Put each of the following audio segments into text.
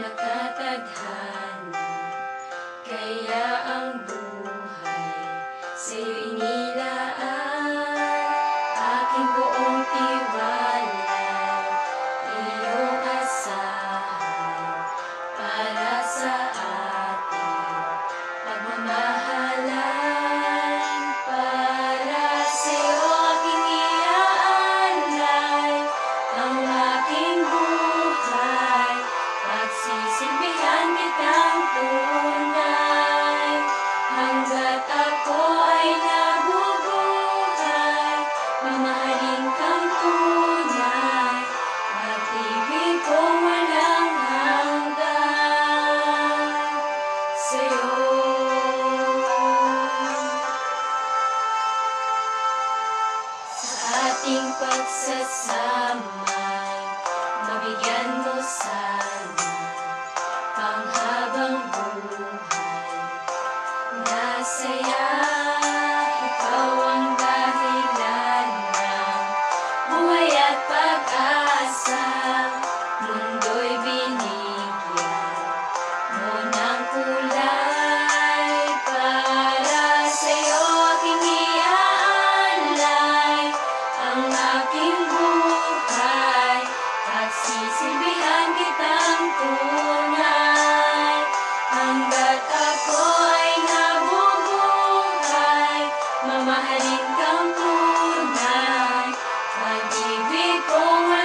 nakataghan. ating pagsasama. Mabigyan mo sa aking buhay At sisilbihan kitang tunay. Hanggat ako ay nabubuhay Mamahalin kang tunay. Pag-ibig kong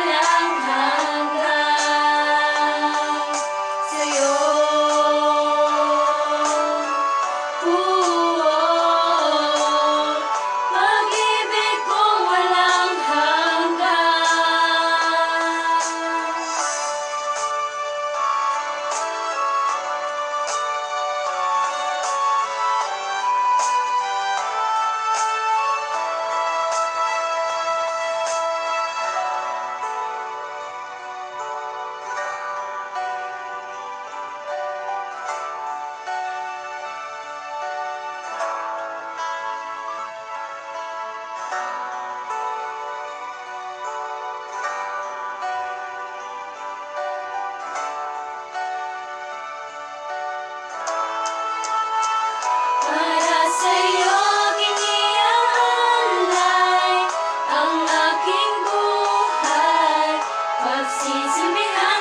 Pagsisimbihan